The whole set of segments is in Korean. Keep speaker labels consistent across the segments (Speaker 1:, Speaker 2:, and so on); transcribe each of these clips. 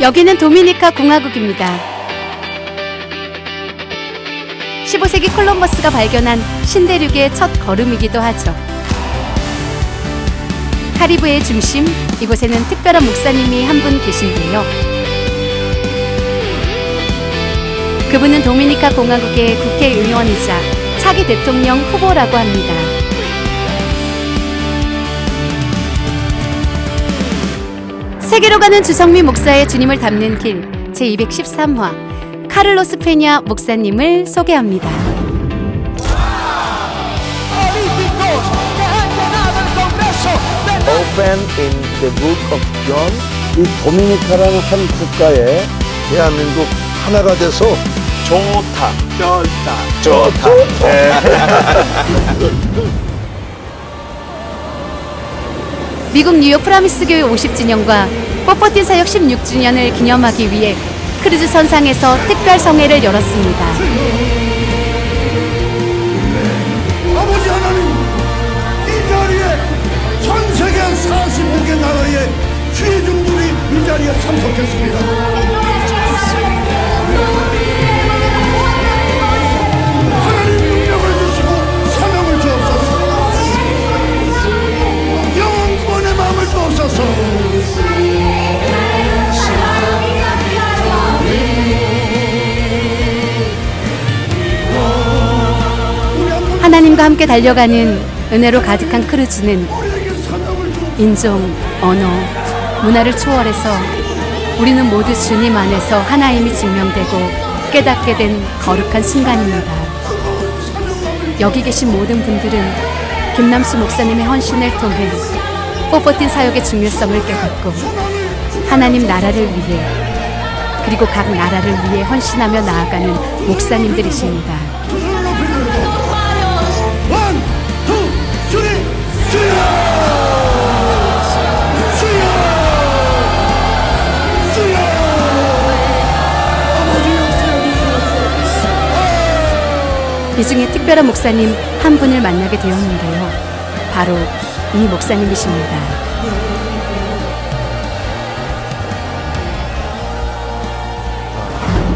Speaker 1: 여기는 도미니카 공화국입니다. 15세기 콜럼버스가 발견한 신대륙의 첫 걸음이기도 하죠. 카리브의 중심, 이곳에는 특별한 목사님이 한 분 계신데요. 그분은 도미니카 공화국의 국회의원이자 차기 대통령 후보라고 합니다. 세계로 가는 주성미 목사의 주님을 담는 길 제213화 카를로스 페냐 목사님을 소개합니다.
Speaker 2: open in the book of John.
Speaker 3: 이 도미니카라는 한 국가에 대한민국 하나가 돼서
Speaker 2: 좋다 좋다 좋다
Speaker 1: 미국 뉴욕 프라미스 교회 50주년과 뽀뽀틴 사역 16주년을 기념하기 위해 크루즈 선상에서 특별 성회를 열었습니다.
Speaker 4: 아버지 하나님 이 자리에 전 세계 46개 나라의 귀중들이 이 자리에 참석했습니다
Speaker 1: 하나님과 함께 달려가는 은혜로 가득한 크루즈는 인종, 언어, 문화를 초월해서 우리는 모두 주님 안에서 하나임이 증명되고 깨닫게 된 거룩한 순간입니다. 여기 계신 모든 분들은 김남수 목사님의 헌신을 통해 뽀뽀틴 사역의 중요성을 깨닫고 하나님 나라를 위해 그리고 각 나라를 위해 헌신하며 나아가는 목사님들이십니다.
Speaker 4: 이
Speaker 1: 중에 특별한 목사님 한 분을 만나게 되었는데요. 바로 이 목사님이십니다.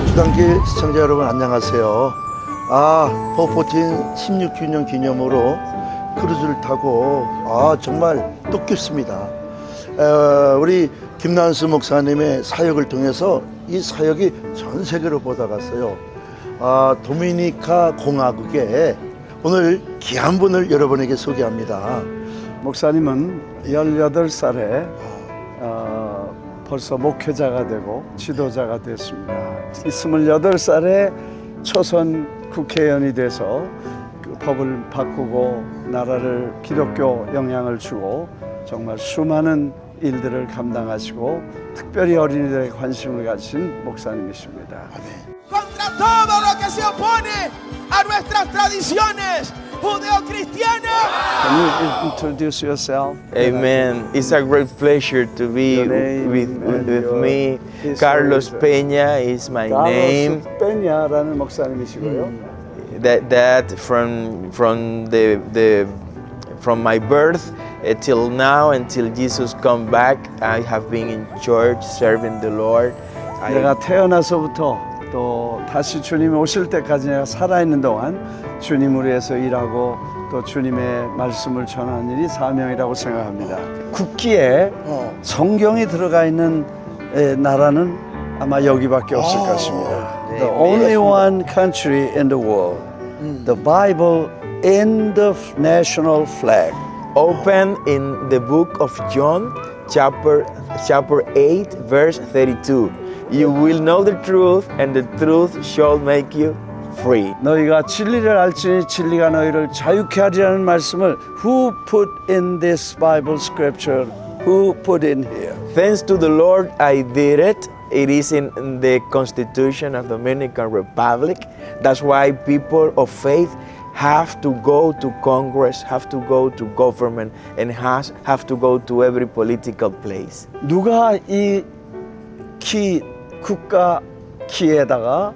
Speaker 3: 주단기 시청자 여러분 안녕하세요. 아 포포틴 16주년 기념으로 크루즈를 타고 아 정말 뜻깊습니다. 어, 우리 김난수 목사님의 사역을 통해서 이 사역이 전 세계로 뻗어갔어요. 아, 도미니카 공화국에 오늘 귀한 분을 여러분에게 소개합니다.
Speaker 5: 목사님은 18살에 어, 벌써 목회자가 되고 지도자가 됐습니다. 이 28살에 초선 국회의원이 돼서 그 법을 바꾸고 나라를 기독교 영향을 주고 정말 수많은 일들을 감당하시고 특별히 어린이들에 관심을 가진 목사님이십니다.
Speaker 6: contra todo lo que se opone a nuestras tradiciones judeocristianas.
Speaker 5: Can you introduce yourself?
Speaker 2: Amen. It's a great pleasure to be
Speaker 5: Your name
Speaker 2: with,
Speaker 5: and
Speaker 2: with
Speaker 5: your
Speaker 2: me.
Speaker 5: history.
Speaker 2: Carlos Peña is my name.
Speaker 5: 카로스 페냐라는 목사님이시고요.
Speaker 2: That that from from the the from my birth uh, till now until Jesus come back, I have been in church serving the Lord. I-
Speaker 5: 내가 태어나서부터 또 다시 주님이 오실 때까지 내가 살아있는 동안 주님을 위해서 일하고 또 주님의 말씀을 전하는 일이 사명이라고 생각합니다. 국기에
Speaker 3: 어.
Speaker 5: 성경이 들어가 있는 에, 나라는 아마 여기밖에 없을
Speaker 3: 아,
Speaker 5: 것입니다.
Speaker 2: 네,
Speaker 5: The only one country in the world, the Bible in the national flag.
Speaker 2: open in the book of John, chapter chapter 8, verse 32. You will know the truth, and the truth shall make you free.
Speaker 5: 너희가 진리를 알지니 진리가 너희를 자유케 하리라는 말씀을 Who put in this Bible scripture? Who put in here?
Speaker 2: Thanks to the Lord, I did it. It is in the Constitution of Dominican Republic. That's why people of faith have to go to Congress, have to go to government, and has have to go to every political place.
Speaker 5: 누가 이 키 국가 키에다가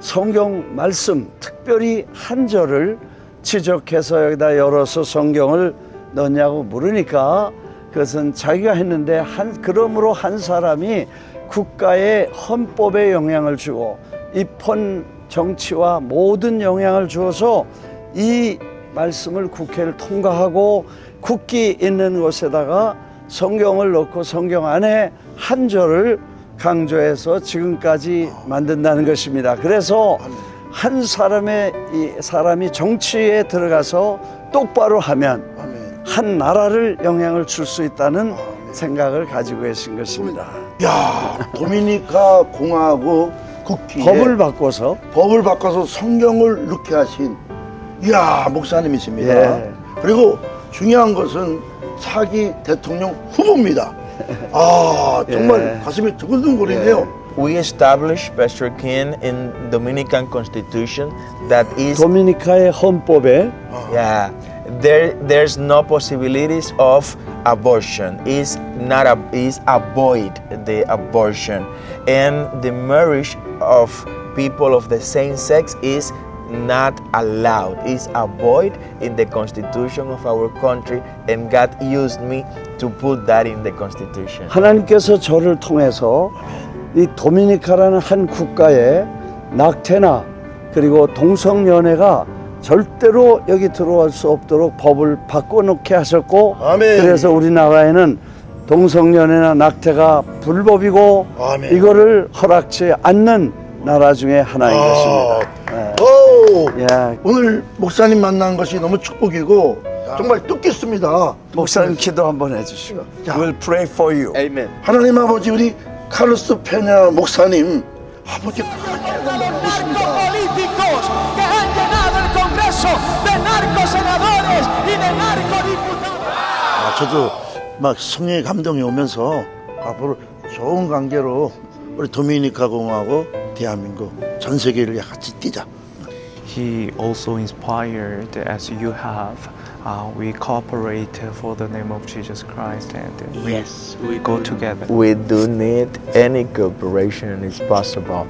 Speaker 5: 성경 말씀 특별히 한 절을 지적해서 여기다 열어서 성경을 넣냐고 물으니까 그것은 자기가 했는데 한 그러므로 한 사람이 국가의 헌법에 영향을 주고 입헌 정치와 모든 영향을 주어서 이 말씀을 국회를 통과하고 국기 있는 곳에다가 성경을 넣고 성경 안에 한 절을 강조해서 지금까지 만든다는 것입니다. 그래서 한 사람의 이 사람이 정치에 들어가서 똑바로 하면. 한 나라를 영향을 줄 수 있다는 생각을 가지고 계신 것입니다.
Speaker 3: 야, 도미니카 공화국 국기에
Speaker 5: 법을 바꿔서
Speaker 3: 법을 바꿔서 성경을 넣게 하신 이야 목사님이십니다.
Speaker 5: 예.
Speaker 3: 그리고 중요한 것은 차기 대통령 후보입니다. 아 정말
Speaker 5: 예.
Speaker 3: 가슴이 두근두근거리네요.
Speaker 2: We established Pastor King in Dominican Constitution that is
Speaker 5: 도미니카의 헌법에
Speaker 2: Yeah, there there's no possibilities of abortion. Is not a is avoid the abortion, and the marriage of people of the same sex is not allowed. Is avoid in the constitution of our country, and God used me to put that in the constitution.
Speaker 5: 하나님께서 저를 통해서 이 도미니카라는 한 국가에 낙태나 그리고 동성연애가 절대로 여기 들어올 수 없도록 법을 바꿔놓게 하셨고
Speaker 3: 아멘.
Speaker 5: 그래서 우리나라에는 동성연애나 낙태가 불법이고
Speaker 3: 아멘.
Speaker 5: 이거를 허락치 않는 나라 중에 하나인 것입니다. 네.
Speaker 3: 오,
Speaker 5: 예,
Speaker 3: 오늘 목사님 만난 것이 너무 축복이고 정말 뜻깊습니다.
Speaker 5: 목사님 기도 한번 해주시고
Speaker 3: 자.
Speaker 5: We'll pray for you.
Speaker 2: Amen.
Speaker 3: 하나님 아버지 우리 카르스 페냐 목사님 아버지 모십니다.
Speaker 6: políticos que han llenado el Congreso de narcosenadores y de narcodiputados.
Speaker 3: 아, 저도 막 성령의 감동이 오면서 앞으로 좋은 관계로 우리 도미니카 공화국 대한민국 전 세계를 같이 뛰자.
Speaker 7: He also inspired as you have. Uh, we cooperate for the name of Jesus Christ and we, we go together.
Speaker 2: We do need any cooperation is possible.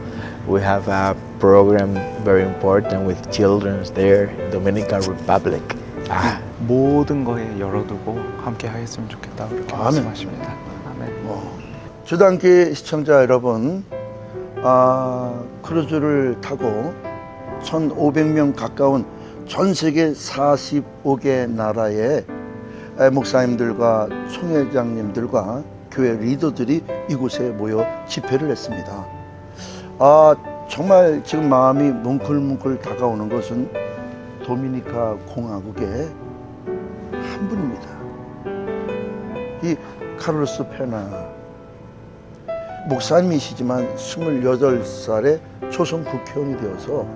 Speaker 2: We have a program very important with children there in Dominican Republic. Ah,
Speaker 7: 모든 거에 열어두고 함께 하였으면 좋겠다 그렇게
Speaker 3: 아멘.
Speaker 7: 말씀하십니다. 아멘.
Speaker 3: 주단기 시청자 여러분, 아, 크루즈를 타고 1,500명 가까운 전 세계 45개 나라의 에, 목사님들과 총회장님들과 교회 리더들이 이곳에 모여 집회를 했습니다. 아, 정말 지금 마음이 뭉클뭉클 다가오는 것은 도미니카 공화국의 한 분입니다. 이 카를로스 페나 목사님이시지만 28살에 초선 국회의원이 되어서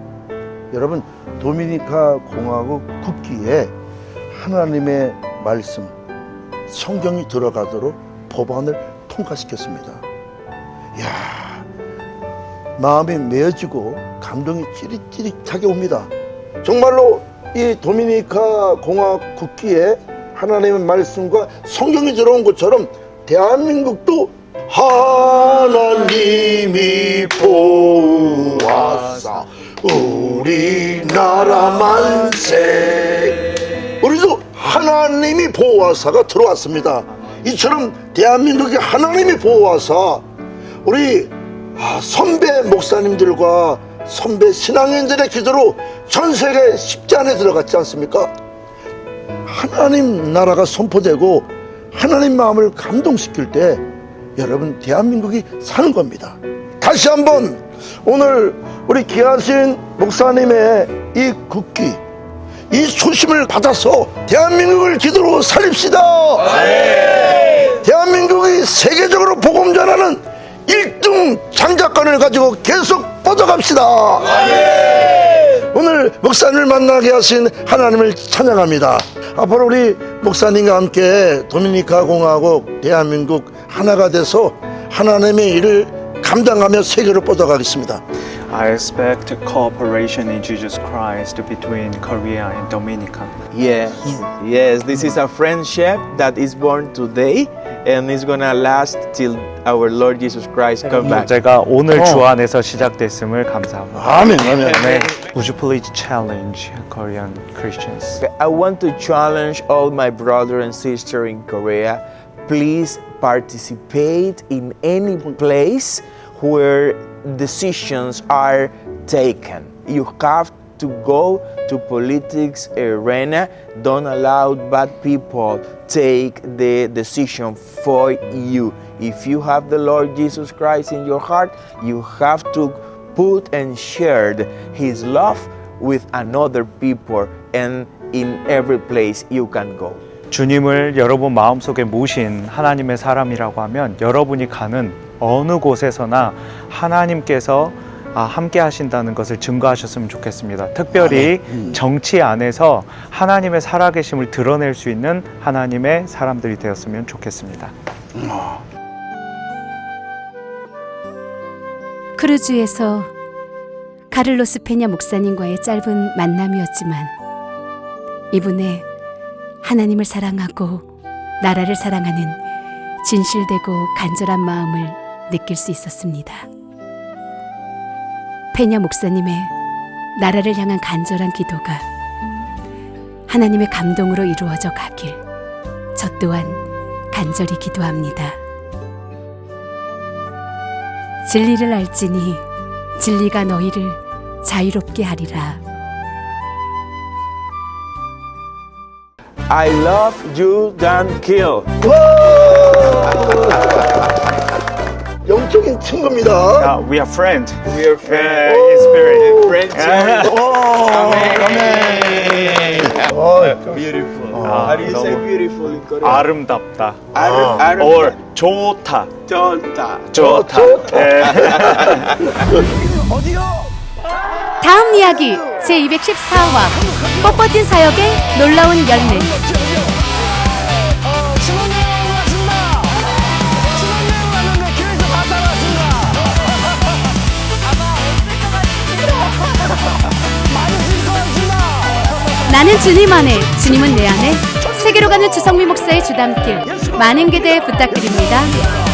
Speaker 3: 여러분 도미니카 공화국 국기에 하나님의 말씀 성경이 들어가도록 법안을 통과시켰습니다. 야 마음이 메어지고 감동이 찌릿찌릿하게 옵니다. 정말로 이 도미니카 공화국 국기에 하나님의 말씀과 성경이 들어온 것처럼 대한민국도 하나님이 보호하사 우리나라 만세 우리도 하나님이 보호하사가 들어왔습니다 이처럼 대한민국이 하나님이 보호하사 우리 아, 선배 목사님들과 선배 신앙인들의 기도로 전 세계 십자 안에 들어갔지 않습니까? 하나님 나라가 선포되고 하나님 마음을 감동시킬 때 여러분 대한민국이 사는 겁니다. 다시 한번 오늘 우리 귀하신 목사님의 이 국기 이 소심을 받아서 대한민국을 기도로 살립시다. 대한민국이 세계적으로 복음 전하는 1등 장작권을 가지고 계속 뻗어갑시다. 오늘 목사님을 만나게 하신 하나님을 찬양합니다. 앞으로 우리 목사님과 함께 도미니카 공화국 대한민국 하나가 돼서 하나님의 일을 감당하며 세계로 뻗어가겠습니다.
Speaker 7: I expect cooperation in Jesus Christ between Korea and Dominica.
Speaker 2: yes, yes. This is a friendship that is born today and is gonna last till our Lord Jesus Christ come back.
Speaker 7: 제가 오늘 주 안에서 시작됐음을 감사합니다.
Speaker 3: 아멘, 아멘.
Speaker 7: 네. Would you please challenge Korean Christians?
Speaker 2: I want to challenge all my brother and sister in Korea. please participate in any place where decisions are taken. You have to go to politics arena. Don't allow bad people take the decision for you. If you have the Lord Jesus Christ in your heart, you have to put and share his love with another people and in every place you can go.
Speaker 7: 주님을 여러분 마음속에 모신 하나님의 사람이라고 하면 여러분이 가는 어느 곳에서나 하나님께서 아, 함께 하신다는 것을 증거하셨으면 좋겠습니다. 특별히 정치 안에서 하나님의 살아계심을 드러낼 수 있는 하나님의 사람들이 되었으면 좋겠습니다.
Speaker 1: 크루즈에서 카를로스 페냐 목사님과의 짧은 만남이었지만 이분의 하나님을 사랑하고 나라를 사랑하는 진실되고 간절한 마음을 느낄 수 있었습니다. 페냐 목사님의 나라를 향한 간절한 기도가 하나님의 감동으로 이루어져 가길 저 또한 간절히 기도합니다. 진리를 알지니 진리가 너희를 자유롭게 하리라.
Speaker 2: I love you than kill.
Speaker 3: 영적인 친구입니다.
Speaker 7: 아, we are friends.
Speaker 2: We are friends.
Speaker 7: in spirit.
Speaker 2: Friends.
Speaker 3: 어,
Speaker 2: Beautiful.
Speaker 7: Ah,
Speaker 2: How do you say beautiful in Korean?
Speaker 7: 아름답다.
Speaker 2: 아름, 아름,
Speaker 7: or 좋다.
Speaker 2: 좋다.
Speaker 7: 좋다. 예.
Speaker 1: 다음 이야기 제214화 뻣뻣인 사역의 놀라운 열매 나는 주님 안에 주님은 내 안에 세계로 가는 주성미 목사의 주담길 많은 기대 부탁드립니다.